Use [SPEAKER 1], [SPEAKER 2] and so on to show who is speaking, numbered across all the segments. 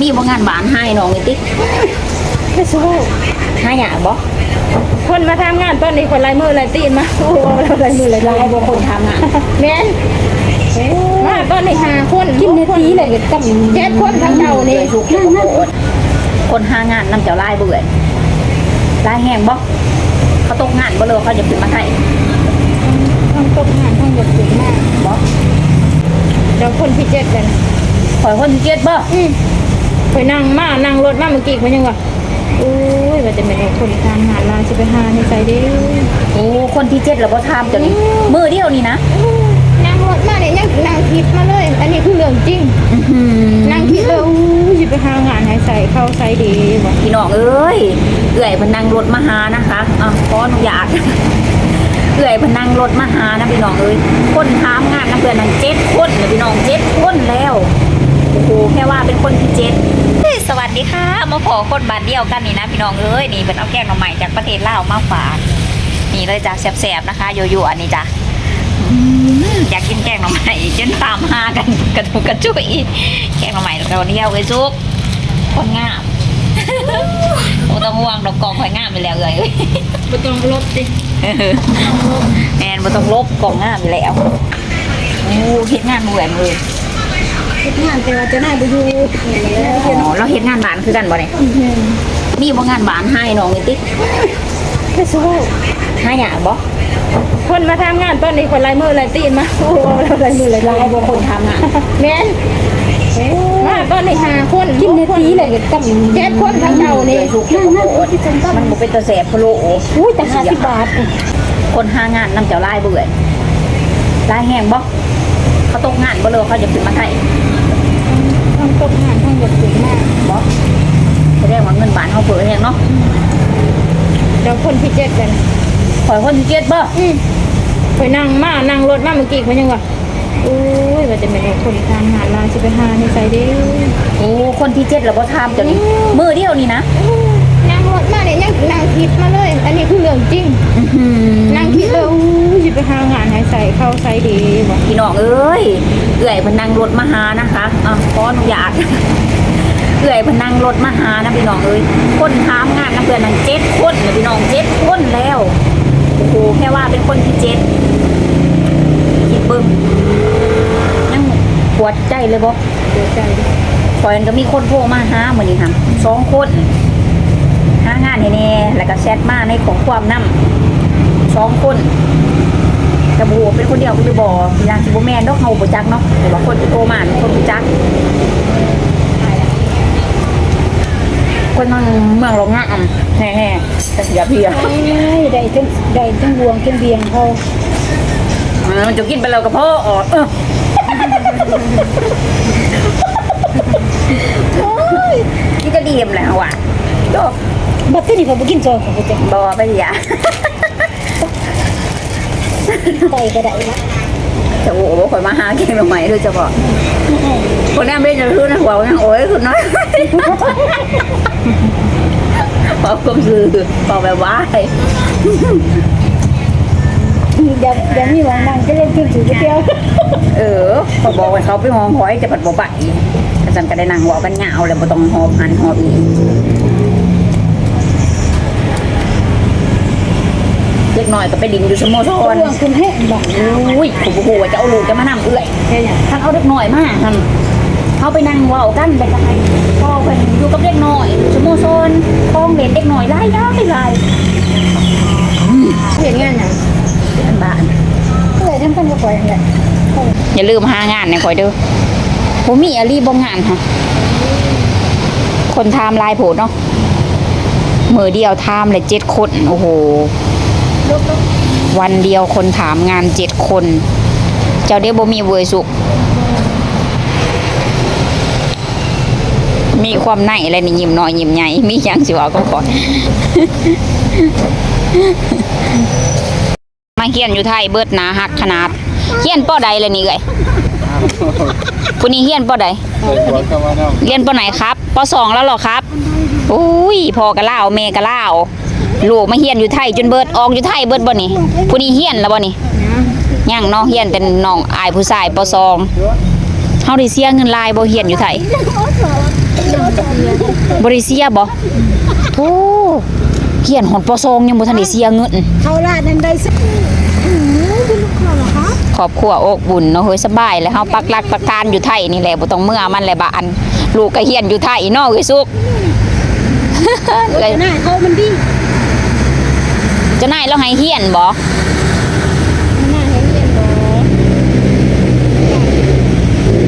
[SPEAKER 1] มีบ่งานบ้านให้น้องนี่ติ
[SPEAKER 2] ไม่สู้
[SPEAKER 1] หาหยังบ่
[SPEAKER 2] คนมาทำงานตอนนี้คนลายมือลายตีนมาโอ้โหลายมือลาย
[SPEAKER 1] หลา
[SPEAKER 2] ลายย
[SPEAKER 1] บ่คนทำงาน
[SPEAKER 2] แม่นมาตอนนี้หาคนกินนาทีเลยก็ต้องเจ็ดคนทั้งเจ้านี่
[SPEAKER 1] ทุกคนคนหางานนำเจ้าลายเบื่อลายแห้งบ่เขาตกงานบ่เลยเขาจะขึ้นมาให้
[SPEAKER 2] ต้องตกงานต้องหยุดถึงมาก
[SPEAKER 1] บ่
[SPEAKER 2] เดี๋ยวคนที่เจ็ดกัน
[SPEAKER 1] ขอยคนที่เจ็ดบ่
[SPEAKER 2] อืมไปนั่งมานั่งรถมาเมื่อกี้เขายังว่าอุ้ยว่าจะเป็นคนทำงานมาจะไปหาในใจเด้อ
[SPEAKER 1] โอ้คนที่เจ็ดแล้วบ่ทำเจ้านี่มือเดียวนี่นะ
[SPEAKER 2] นั่งรถมาเนี่ยยังนั่งคิดมาเลย อันนี้คือเรื่องจริงนั่งคิดเลยอู้ยจะไปหางานให้ใส่เข้าใส่ดีบอก
[SPEAKER 1] พี่น้องเอ้ยเอื่อยเพนนังรถมาหานะคะอะขออนุญาตเอื่อยเพนนังรถมาหานะพี่น้องเอ้ยคนทำงานนะเพื่อนนังเจ็ดคนนะพี่น้องเจ็ดคนแล้ว โอ้โหแค่ว่าเป็นคนที่เจ็ดเฮ้ยสวัสดีค่ะ มาขอคนบาทเดียวกันนี่นะพี่น้องเอ้ยนี่เป็นเอาแกงหน่อใหม่จากประเทศลาวมาฝากนี่เลยจ้ะแสบๆนะคะโยโย่อันนี้จ้ะอืมอยากกินแกงหน่อใหม่จนตามหากันกระทุกกระจุยแกงหน่อใหม่เราเดียวเลยซุกคนงามโอ้ต้องห่วงดอกกองข่อยงามไปแล้วเลย
[SPEAKER 2] ไม่ต้องรถดิ
[SPEAKER 1] แอนบ่ต้องลบกองงามไปแล้วโอ้เฮ็ดงานเหมือนเล ย
[SPEAKER 2] คิดงานแต่ว่าจะน่าไปอยู่
[SPEAKER 1] อ๋อเราเฮ็ดงานบ้านคือกันบ่เนี่ยมีบ่งานบ้านให้น้องนี่ติ
[SPEAKER 2] ไม่สู้
[SPEAKER 1] หาหยังบ่
[SPEAKER 2] คนมาทำงานตอนนี้คนลายมือลายตีนมาโอ้โหลายมือลาย
[SPEAKER 1] ห
[SPEAKER 2] ลา
[SPEAKER 1] ลายยบ่คนทำงาน
[SPEAKER 2] แม่นมาตอนนี้หาคนกินนาทีเลยก็ต้องเจ็ดคนทั้งเจ้านี่
[SPEAKER 1] ทุกคนมันบ่เป็นตะแสบพะโลโอ้
[SPEAKER 2] อุ้ยแต่ห้าสิบบาท
[SPEAKER 1] คนหางานนำเจ้าลายเบื่อลายแห้งบ่เขาตกงานบ่เลยเขาจะขึ้นมาให้
[SPEAKER 2] ต้ องตกงานต้องหยุดถึงมาก
[SPEAKER 1] บ่แสดงว่าเงินบ้านเฮาเปิดแฮงเนาะ
[SPEAKER 2] เดี๋ยวคนที่เจ็ดกัน
[SPEAKER 1] ข่อยคนที่เจ็ดบ่
[SPEAKER 2] อืมไปนั่งมานั่งรถมาเมื่อกี้เขายังว่าอุ้ยว่าจะเป็นคนทำงานมาจะไปหาในใจเด้อ
[SPEAKER 1] โอ้คนที่เจ็ดแล้วบ่ทำเจ้านี่มือเดียวนี่นะ
[SPEAKER 2] นั่งรถมาเนี่ยยัง นั่งคิดมาเลย อันนี้คือเรื่องจริง นั่งคิดเลยอู้ยไปหางานให้ใส่เข้าใส่ดีบอก
[SPEAKER 1] พี่น้องเอ้ยเอื่อยเพนนังรถมาหานะคะอะขออนุญาตเอื่อยเพนนังรถมาหานะพี่น้องเอ้ยคนทำงานนะเพื่อนนังเจ็ดคนนะพี่น้องเจ็ดคนแล้วโอ้โหแค่ว่าเป็นคนที่เจ็ดคิดเบิ้งยังปวดใจเลยบ่
[SPEAKER 2] เสียใจ
[SPEAKER 1] คอยก็มีคนโทรมาหาเหมือนนี้ค่ะสองคน หางานให้แน่แล้วก็แชทมาในของความนํสองคนกระบูเป็นคนเดียวก็จะบอกยางสิบแมนดอกเฮาบ่จักเนาะแต่ว่าคนที่โทรมาเป็นคนรู้จัก คนนั่งเมืองลงงามแน่ๆแต่เสียเพีย
[SPEAKER 2] ได้ทั้งได้ทั้งบวงทั้งเบียงเขา
[SPEAKER 1] เออมันจะกินไปแล้วกับพ่อออดเออนี่ก็ดีมแล้วอะโด
[SPEAKER 2] บัดนี้เขาไปกินซอยเขาไปจะ
[SPEAKER 1] บอไปเสีย
[SPEAKER 2] ไก่ก็ได้ละ
[SPEAKER 1] จะโอ้โหคนมาหาเก่งลงใหม่ด้วยจะบอกคนนี้ไม่จะรู้นะหัวยังโอ้ยคุณน้อยพอความสื่อพอแบบว่า
[SPEAKER 2] เดี๋ยวเดี๋ยวมีวันนั่งจะเล่นกินถือก๋วยเตี๋ยว
[SPEAKER 1] เออพอบอกว่าเขาไปหอมหอยจะผัดบ่ใบอาจารย์ก็ได้นั่งหัวกันเหงาแล้วบ่ต้องหอบหันหอบอีกเล็ กน้อยก็ไปดินอยู่สโมส
[SPEAKER 2] ร
[SPEAKER 1] ร
[SPEAKER 2] วงคุณให้บอก
[SPEAKER 1] อุ้ยผมโอ้โหจะเอาลูกจะมานำเอื่อย
[SPEAKER 2] แค่นี้
[SPEAKER 1] ท่านเอาเด็กน้อยมาท่านเขาไปนั่งเว้ากันไปกันพ่อเพิ่นอยู่กับเด็กน้อยสโมสรคลองเล่นเด็กน้อยไล่ได้ไล่
[SPEAKER 2] เห็นงานอย่าง
[SPEAKER 1] บ้าน
[SPEAKER 2] เอ้ยทั้งคนก็ปล่อยอย่างเงี้ย
[SPEAKER 1] อย่าลืมหางานในคอยเด้อผมมีอาลีบ่งานค่ะ คนไทม์ไลน์โผดเนาะมือเดียวไทม์เลยเจ็ดคน โอ้โห
[SPEAKER 2] ลุกลุก
[SPEAKER 1] วันเดียวคนถามงานเจ็ดคน เจ้าเดียบมีเวอร์สุก มีความในอะไรนี่ยิ้มน้อยยิ้มใหญ่มียังสิวก็ก่อนมาเฮียนอยู่ไทยเบิดหนาหักขนาดเฮียนป้อใดเลยนี่เอ้ยผู้นี้เฮียนป้อใดเรียนปอไหนครับปอสองแล้วหรอครับ อุ้ยพอกะล่าวแม่กะล่าว ลูกมาเฮียนอยู่ไทยจนเบิดออกอยู่ไทยเบิดบ่นี่ผู้นี้เฮียนแล้วบ่นี่ยังน้องเฮียนแต่น้องอายผู้ชายปสองเฮาได้เสียเงินหลายบ่เฮียนอยู่ไทยบริเซียบ่โอ้เขียนหอนปอซองยังบ่ทันได้เสียเงิน
[SPEAKER 2] เขาลาดนันได้สักอือเป็นลูกค้าเหรอคะ
[SPEAKER 1] ครอบครัวอกบุญเนาะเฮ้ยสบายแล้วเฮาปักหลักปักการอยู่ไทยนี่แหละบ่ต้องเมื่อมันแหละบ้านลูกก็เฮียนอยู่ไทยเนาะเอ้ยสุกเอ้ย
[SPEAKER 2] หน้าเขามันดี
[SPEAKER 1] เจะนายเราให้เฮียนบ่
[SPEAKER 2] หน้าเห็นเรียนบ่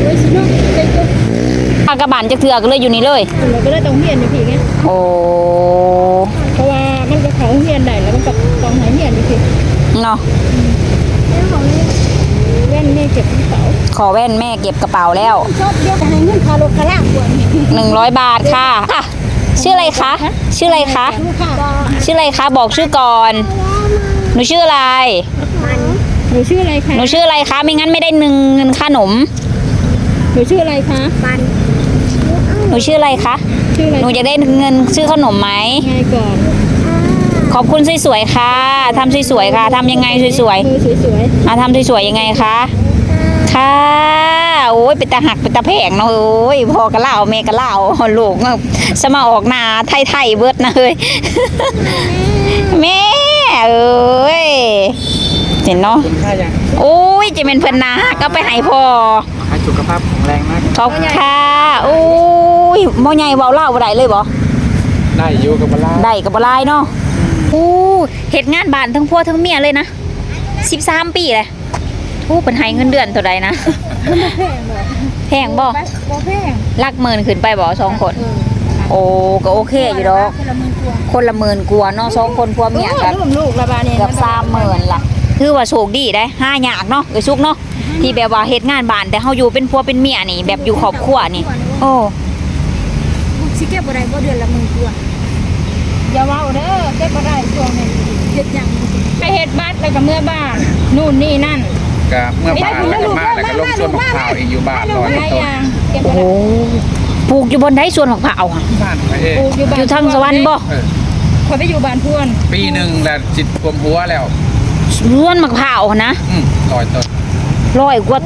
[SPEAKER 2] โอ้ยสิเนาะเด็กก็
[SPEAKER 1] ปากกระบานจักเทื่อก็เลยอยู่นี่เลย
[SPEAKER 2] เราก็เลยต้องเรียนอยู่พี่ไง
[SPEAKER 1] โอ้
[SPEAKER 2] เพราะว่ามันก็เขาเรียนได้แล้วมันก็ต้องให้เรียนอยู่พี่
[SPEAKER 1] เนาะ
[SPEAKER 2] แล้วเขาเนี่ยแว่นแม่เก็บกระเป๋า
[SPEAKER 1] ขอแว่นแม่เก็บกระเป๋าแล้ว
[SPEAKER 2] ชอบเดียวกันให้เงินคารถคาร่างกวน
[SPEAKER 1] 100 บาทค่ะอะ ชื่ออะไรคะ ชื่ออะไรคะ
[SPEAKER 2] ลูกค้า
[SPEAKER 1] ชื่ออะไรคะ บอกชื่อก่อน หนูชื่ออะไร
[SPEAKER 2] หนูชื่ออะไรคะ
[SPEAKER 1] หนูชื่ออะไรคะ ไม่งั้นไม่ได้หนึ่งเงินขนม
[SPEAKER 2] หนูชื่ออะไรคะปัน
[SPEAKER 1] หนูชื่ออะไรคะ
[SPEAKER 2] ชื่ออะไร
[SPEAKER 1] หนูจะได้เงินซื้อขนมไหม
[SPEAKER 2] ไงก่อน
[SPEAKER 1] ขอบคุณสวยๆค่ะ ทำสวยๆค่ะ ทำยังไงสวย
[SPEAKER 2] มือสวย
[SPEAKER 1] ๆอะทำสวยๆยังไงคะ ค่ะ โอ้ยเป็นตาหักเป็นตาแพงเนาะโอ้ยพ่อก็เล่าแม่ก็เล่าลูกสมาออกหนาไทยๆเบิดนะเฮ้ยแม่เอ้ยเห็นเนาะ
[SPEAKER 3] คุณค่ายัง
[SPEAKER 1] โอ้ยจะเป็นเพื่อนนาก็ไปให้พ่อ
[SPEAKER 3] ให้สุขภาพแข็งแรงมาก
[SPEAKER 1] ขอบคุณค่ะโอ้ยหมอใหญ่เบาเล่าบ่ได้เลยบ่
[SPEAKER 3] ได้อยู่กับเวลา
[SPEAKER 1] ได้กับบ่ลายเนาะโอ้เฮ็ดงานบ้านทั้งพ่อทั้งเมียเลยนะ13ปีเลย โอ้เป็นให้เงินเดือนเท่าใดนะ
[SPEAKER 2] ๆมันบ่แพงหรอก
[SPEAKER 1] แพงบ่
[SPEAKER 2] บ่แพง
[SPEAKER 1] หลักหมื่นขึ้นไปบ่สองคน โอ้ก็โอเคอยู่ดอก
[SPEAKER 2] คนละหมื่นกว่า
[SPEAKER 1] คนละหมื่นกว่าเนาะสองคนพัวเมียกัน
[SPEAKER 2] รวมลูกละบาทเนี่ย
[SPEAKER 1] เกือบ30,000ล่ะคือว่าโชคดีได้ห้ายากเนาะเอ้ยสุกเนาะที่แบบว่าเฮ็ดงานบ้านแต่เฮาอยู่เป็นผัวเป็นเมียนี่ แบบอยู่ครอบครัวนี่ โอ้
[SPEAKER 2] สิเก็บบ่ได้บ่เดือนละหมื่นกว่าอย่าเว้าเด้อเก็บบ่ได้ช่วงนี้เฮ็ดหยังไปเฮ็ดบ้านแล้วก็เมื่อบ้านนู่นนี่นั่น
[SPEAKER 3] ก็เมื่อบ้านแล้วก็มาแล้วก็ลงส่วนมะพร้าวเองอยู่บ้านลอย
[SPEAKER 2] หลาย
[SPEAKER 3] ต้
[SPEAKER 2] อนย่างเก็บบ่
[SPEAKER 1] โอ้
[SPEAKER 2] ได้
[SPEAKER 1] ปลูกอยู่บนไดสวนของพระเอาค่ะ
[SPEAKER 3] บ้านไปเอง
[SPEAKER 2] ปลูกอยู่บ้าน
[SPEAKER 1] อยู่ทางสวรรค์บ่
[SPEAKER 3] เออ
[SPEAKER 2] ขอยไปอยู่บ้านพวน
[SPEAKER 3] ปีหนึ่งแล้วจิตรวมหัวแล้ว
[SPEAKER 1] สวนมะพร้าวนะ
[SPEAKER 3] อืมลอยต้น
[SPEAKER 1] ร้อยกว่า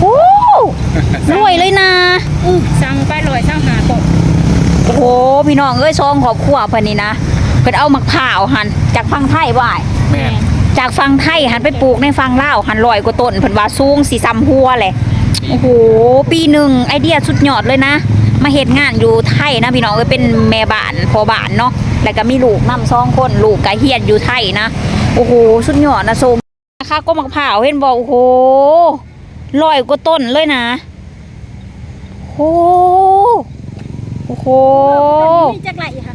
[SPEAKER 1] โอ้รวยเลยนะ
[SPEAKER 2] สั่งไปลอยเช้าหาตก
[SPEAKER 1] โอ้โหพี่น้องเอ้ยซองครอบครัวเพิ่นนี่นะเพิ่นเอามะพร้าวหันจากฝั่งไทยบ่าย
[SPEAKER 3] แม่น
[SPEAKER 1] จากฝั่งไทยหันไปปลูกในฝั่งลาวหันร้อยกว่าต้นเพิ่นว่าสูงสิซ้ำหัวเลยโอ้โหปีหนึ่งไอเดียสุดยอดเลยนะ มาเฮ็ดงานอยู่ไทยนะพี่น้องเอ้ยเป็นแม่บ้านพ่อบ้านเนาะแล้วก็มีลูกนำสองคนลูกก็เฮียนอยู่ไทยนะโอ้โหสุดยอดนะโซมนะคะก็มะพร้าวเห็นบ่โอ้โหร้อยกว่าต้นเลยนะโอ้โหโอ้โห
[SPEAKER 2] นี่จักไรค่ะ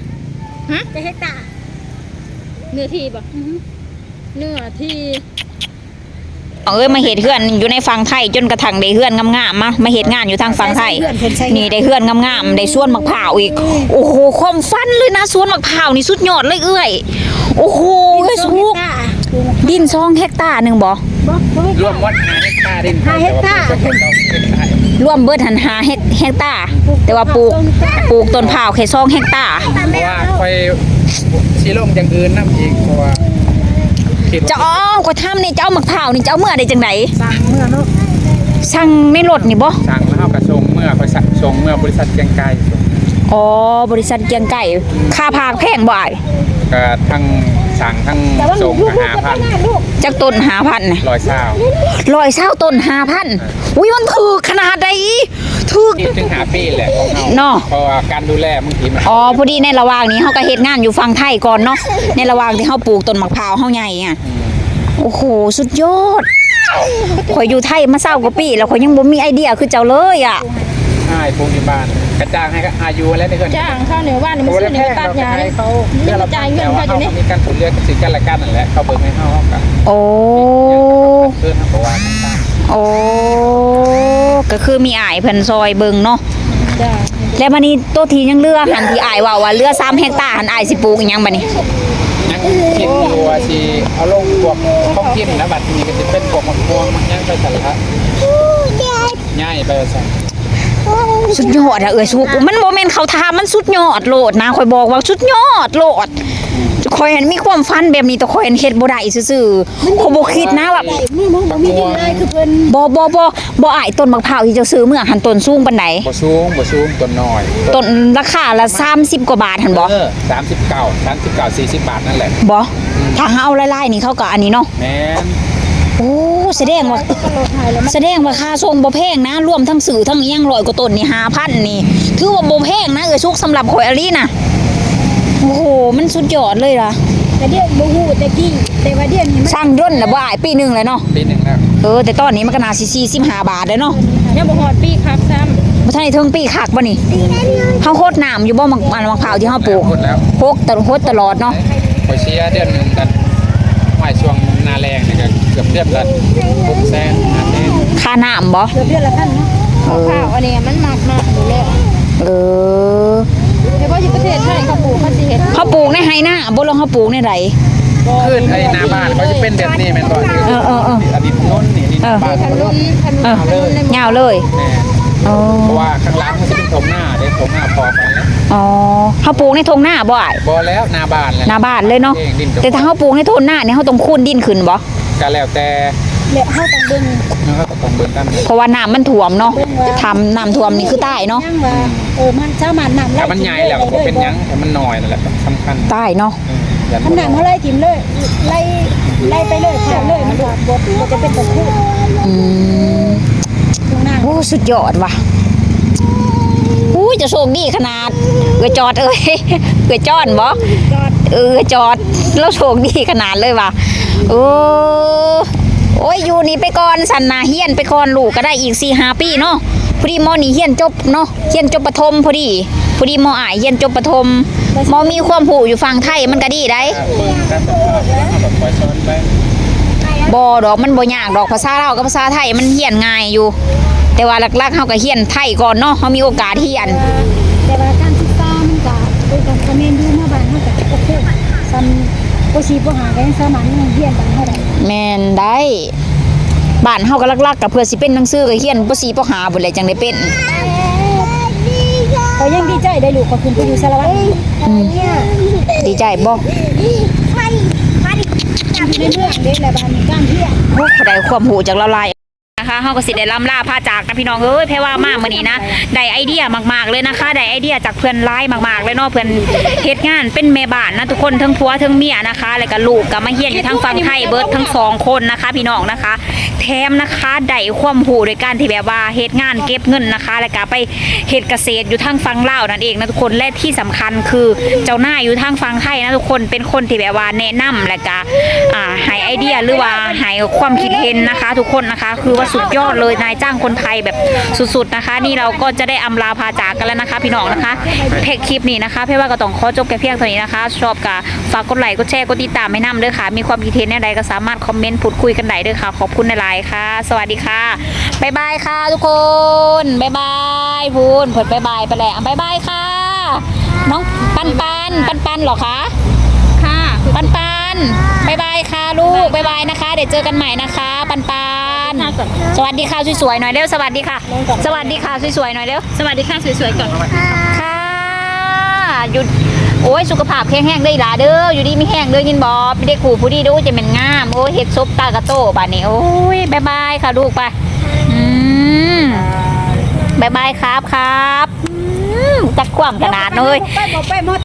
[SPEAKER 2] ฮะจะเฮกตาร์เนื้อที่บ่ เนื้อที่
[SPEAKER 1] เอาเอ้ยมาเห็ดเฮือนอยู่ในฝั่งไทยจนกระทั่งได้เฮือนงามๆมามาเห็ดงานอยู่ทางฝั่งไทยนี่ได้เฮือนงามๆได้สวนมะพร้าวอีก โอ้โหความฟันเลยนะสวนมะพร้าวนี่สุดยอดเลยเอ้ยโอ้โหเอ้ยสุกดินซองเฮกตาร์หนึ่งบ่
[SPEAKER 3] รวมวัด5เฮกตาร์ดิน
[SPEAKER 2] ห้าเฮกตาร์
[SPEAKER 3] แต่ว่าปลูกต้นเฮกตาร์
[SPEAKER 1] รวมเบิดหันหาเฮกเฮกตาร์แต่ว่าปลูกปลูกต้นพร้าวแค่ซองเฮกตาร์
[SPEAKER 3] เพราะว่าคอยชี้ลงอย่างอื่นนํอีกเพราะว่า คิด
[SPEAKER 1] จะ
[SPEAKER 3] ว่า
[SPEAKER 1] อ้อก็ทำนี่จะเอามะพร้าวนี่จะเอาเมื่อได้จังได
[SPEAKER 2] สั่งเมื่อเนาะ
[SPEAKER 1] สั่งในรถนี่บ่
[SPEAKER 3] สั่งแล้วเฮาก็ส่งเมื่อไปส่งเมื่อบริษัทเกียงไกรส่ง
[SPEAKER 1] อ๋อบริษัทเกียงไก่ค่าพากแพงบ่าย
[SPEAKER 3] ก็ทั้ง สั่งทั้ง
[SPEAKER 2] แต่ว่าลู
[SPEAKER 3] ส่
[SPEAKER 2] ก
[SPEAKER 3] ง
[SPEAKER 2] ลูก
[SPEAKER 3] ก็
[SPEAKER 2] ลูกจะไป
[SPEAKER 3] 5,000
[SPEAKER 2] งานลูก
[SPEAKER 1] จากต้นหาพันน่ะ
[SPEAKER 3] ร้อยเศร้า
[SPEAKER 1] ร้อยเศร้าต้นหาพันอุ้ยมันถูกขนาดใดถูก
[SPEAKER 3] นี่ถึงหาปีแหละของเฮา
[SPEAKER 1] เนาะ
[SPEAKER 3] เพราะว่าการดูแลบางทีมัน
[SPEAKER 1] อ๋อพอดีในระหว่างนี้เขาก็เฮ็ดงานอยู่ฝั่งไทยก่อนเนาะในระหว่างที่เขาปลูกต้นมะพร้าวเฮาใหญ่อะโอ้โหสุดยอดข่อยอยู่ไทยมาเศร้ากว่าปี แล้วข่อยยังบ่มีไอเดียคือเจ้าเลยอะ
[SPEAKER 3] ให้ปลูกที่บ้าน กระจ้างให้ก็อายุแล้วได้เงิน
[SPEAKER 2] จ้างข้าวเหนียวว่านนี่มัน
[SPEAKER 3] โอ้
[SPEAKER 2] ซื้
[SPEAKER 3] แล้
[SPEAKER 2] อ
[SPEAKER 3] ว
[SPEAKER 2] ใน
[SPEAKER 3] แพง
[SPEAKER 2] ตัด
[SPEAKER 3] เรา
[SPEAKER 2] ยา
[SPEAKER 3] ให้
[SPEAKER 2] นี่
[SPEAKER 3] เขา
[SPEAKER 2] นี่
[SPEAKER 3] เพื่อเรา
[SPEAKER 2] จ่าย
[SPEAKER 3] แต่
[SPEAKER 2] เงิน
[SPEAKER 3] ว่า
[SPEAKER 2] เขาอ
[SPEAKER 3] เขา
[SPEAKER 2] ยู่นี่
[SPEAKER 3] มีการสูญเลือดสิกันและกันนั่นแหละเขาเบิ่งให้เฮาเฮาก็
[SPEAKER 1] โอ้
[SPEAKER 3] เพื่อนเขาบอกว่าต่าง
[SPEAKER 1] โอ้ก็คือมีอ้ายเพิ่นซอยเบิ่งเนาะ
[SPEAKER 2] จ้า
[SPEAKER 1] แล้วบัดนี้ตัวทียังเหลือหันที่อ้ายว่าว่าเหลือ3เฮกตาร์หันอ้ายสิปลูกอีหยังบัดนี้
[SPEAKER 3] ๆยังคิดอยู่ว่าสิเอาลงพวกของกินแล้วบัดนี้ก็สิเป็นพวกมะม่วงมันยังไปสั่นละง่ายไปสั่น
[SPEAKER 1] สุดยอดอะเอ้ยสุกมันโมเมนต์เขาทามันสุดยอดโลดนะคอยบอกว่าสุดยอดโลดคอยเห็นมีความฝันแบบนี้แต่คอยเห็นเฮ็ดบ่ได้ซื่อๆเขาบ่คิดนะว่า
[SPEAKER 2] ได้มือมึงบ่มีดินเลยคือเพิ่น
[SPEAKER 1] บ่บ่บ่บ่อายต้นมะพร้าวที่เจ้าซื้อเมื่อหันต้นสูงปานใด
[SPEAKER 3] บ่สูงบ่สูงต้นน้อย
[SPEAKER 1] ต้นราคาละ30กว่าบาทหั่นบ่
[SPEAKER 3] เออ39 39 40 บาทนั่นแหละ
[SPEAKER 1] บ่ถ้าหาเอาหลายๆนี่เขาก็อันนี้เนาะ
[SPEAKER 3] แม่น
[SPEAKER 1] โอ้ แสดงว่า
[SPEAKER 2] ก็โลถ่ายแล้วมัน
[SPEAKER 1] แสดงว่าค่าส่งบ่แพงนะ รวมทั้งสื่อทั้งอิหยังร้อยกว่าต้นนี่5,000นี่ ถือว่าบ่แพงนะเอ้ยสุกสำหรับข่อยอลีน่ะ โอ้โห มันสุดยอดเลยล่ะ
[SPEAKER 2] แต่เดี๋ยวบ่ฮู้แต่กี้แต่ว่าเดี๋ยวนี้มัน
[SPEAKER 1] สร้างย่นน่ะบ่อายปีหนึงเลยเนาะ
[SPEAKER 3] ปีหนึงแล้ว
[SPEAKER 1] เออ แต่ตอนนี้มันก็น่าสิ45บาทเลยเนาะ
[SPEAKER 2] ยังบ่ฮอดปีครับซ้ำ
[SPEAKER 1] บ่ทันได้ถึงปีคักบ่นี่เฮาโคตรน้ำอยู่บ่มักอันมะพร้าวที่เฮาปลูก
[SPEAKER 3] พูดแล้ว
[SPEAKER 1] โคกตลอดโคตรตลอดเนาะ
[SPEAKER 3] ข่อยเชียร์เดือนหนึงกันหมายช่วงหนาแรงนี่ก็เกือบเดือนละ6แสน5แสน
[SPEAKER 1] ค่าน้ำบ่
[SPEAKER 2] เกือบเดือนละพันเนาะข้าวอันนี้มันมากมากอยู่แล้ว
[SPEAKER 1] เออ
[SPEAKER 2] แต่ว่าอยู่ประเทศไทยเขาปลูกเขาสิเฮ็ด
[SPEAKER 1] เฮาปลูกในไห้นาบ่ลองเฮาปลูกในได
[SPEAKER 3] ขึ้นไอ้หน้าบ้านเขาจะเป็นแบบนี้แม่นบ่
[SPEAKER 1] เออเออเออ
[SPEAKER 3] อดีตถนนนี่นี่หน้าบ้าน
[SPEAKER 2] ถนนถนน
[SPEAKER 1] เออ
[SPEAKER 2] ถนนในหมู่
[SPEAKER 1] ยาวเลย
[SPEAKER 3] แม่
[SPEAKER 1] อ๋อ
[SPEAKER 3] เพราะว่าข้างหล่างมันจะเป็นถงหน้าเด้ถงหน้าพอไปแล้ว
[SPEAKER 1] อ๋อเฮาปลูกในทงหน้าบ่อาย
[SPEAKER 3] บ่แล้วหน้าบ้านแหละ
[SPEAKER 1] หน้าบ้านเลยเนาะ
[SPEAKER 3] เองดินกับ
[SPEAKER 1] แต่ถ้าเขาปลูกในโทนหน้าเนี่ยเขาต้องคูนดินขึ้นบ่
[SPEAKER 3] ก็แล้วแต่
[SPEAKER 2] และเฮาต้องเบิ่ง
[SPEAKER 3] นะครับต้องเบิ่งกัน
[SPEAKER 1] เพราะว่าน้ำมันท่วมเนาะทำน้ำท่วมนี่คือใต้เนาะ
[SPEAKER 2] ยังว่าเออมันสามารถนำ
[SPEAKER 3] ถ้ามันใหญ่แล้วก็บ่เป็นหยังแต่มันน้อยนั่นแหละสำคัญ
[SPEAKER 1] ใต้เนาะ
[SPEAKER 3] อืมอย่า
[SPEAKER 2] คำนำเขาไล่ทิมเลยไล่ไล่ไปเลยขาดเลยมันก็บ่บ่จะเป็นตะคู่
[SPEAKER 1] อืม
[SPEAKER 2] ตรงหน้า
[SPEAKER 1] โอ้สุดยอดว่ะอู้จะโชคดีขนาดเอือจอดเอ้ยเอือจอนบ่
[SPEAKER 2] จอด
[SPEAKER 1] เออจอดแล้วโชคดีขนาดเลยว่ะ โอ้โอ้ยอยู่นี่ไปก่อนสันนาเฮียนไปก่อนลูกก็ได้อีกสี่ห้าปีเนาะพอดีมอนี่เฮียนจบเนาะเฮียนจบประถมพอดีพอดีมออายเฮียนจบประถมมอมีความผูอยู่ฝั่งไทยมันก็ดีได้
[SPEAKER 3] เบิ่งกันแบบคอ
[SPEAKER 1] ดอกมันบ่ยากดอกภาษาเราวกับภาษาไทยมันเฮียนง่ายอยู่ แต่ว่าหลักๆเฮาก็เฮียนไทยก่อนเนาะเฮามีโอกาสเฮียน
[SPEAKER 2] แต่ว่าการศึกษามันก็โดยการคอมเมนต์ดูมาบ้านเฮาก็โอเคซัน บ่สิบ่หาก็ยังสามารถยังเรียนบ้านเฮาได้
[SPEAKER 1] แม่นได้บ้านเฮาก็หลักๆก็เพื่อสิเป็นหนังสือก็เฮียนบ่สีบ่หาบ่เลยจังได้เป็น
[SPEAKER 2] ก็ยังดีใจได้ลูกก็ขึ้นไปอยู่สารวัตร
[SPEAKER 1] อืมดีใจบ่
[SPEAKER 2] ในเมืองเด้แหละบ้านนี้กลางเที่ยง
[SPEAKER 1] โอ้ได้ความหูจากละลาย นะคะเฮาก็สิได้ล่ำล่าพาจากกันพี่น้องเอ้ยแพ่ว่ามากมื้อนี้นะได้ไอเดียมากๆเลยนะคะได้ไอเดียจากเพื่อนร้ายมากๆเลยเนาะเพื่อนเฮ็ดงานเป็นแม่บ้านนะทุกคนทั้งผัวทั้งเมียนะคะแล้วก็ลูกก็มาเฮียนอยู่ทั้งฝั่งไทยเบิร์ดทั้งสองคนนะคะพี่น้องนะคะ แถมนะคะได้ความหูโดยการที่แบบว่าเฮ็ดงานเก็บเงินนะคะ แล้วก็ไปเฮ็ดเกษตรอยู่ทางฝั่งลาวนั่นเองนะทุกคนและที่สำคัญคือเจ้าหน้าอยู่ทางฝั่งไทยนะทุกคนเป็นคนที่แบบว่าแนะนำแล้วก็อ่าให้ไอเดียหรือว่าให้ความคิดเห็นนะคะ ทุกคนนะคะคือว่าสุดยอดเลยนายจ้างคนไทยแบบสุดๆนะคะ นี่เราก็จะได้อำลาพาจากกันแล้วนะคะ พี่น้องนะคะเพจคลิปนี้นะคะเพว่าก็ต้องขอจบแค่เพียงเท่านี้นะคะ ชอบก็ฝากกดไลค์กดแชร์กดติดตามให้นำเด้อค่ะ มีความคิดเห็นใดก็สามารถคอมเมนต์พูดคุยกันได้เด้อค่ะ ขอบคุณในไลน์ค่ะ สวัสดีค่ะบ๊ายบายค่ะ ทุกคนบ๊ายบายพูนผลบ๊ายบายไปแล้วอะบ๊ายบายค่ะ น้องปันปันปันปันเหรอคะ
[SPEAKER 2] ค่ะ
[SPEAKER 1] ปันปันบายบายค่ะลูกบายบายนะคะ เดี๋ยวเจอกันใหม่นะคะ ปันปัน สวัสดีค่ะสวยๆหน่อยเร็วสวัสดีค่ะ สวัสดีค่ะสวยๆหน่อยเร็ว
[SPEAKER 2] สวัสดีค่ะสวยๆก่อน
[SPEAKER 1] ค่ะหยุดโอ้ยสุขภาพแข็งแห้งได้หลาเด้ออยู่ดีไม่แห้งเด้อยินบอไม่ได้ขู่ผู้ดีดูจะเป็นงามโอ้ยเห็ดซุปตากระโตบานนี้โอ้ยบายบายค่ะลูกไปอืมบายบายครับครับอืมจักความขนาดเลย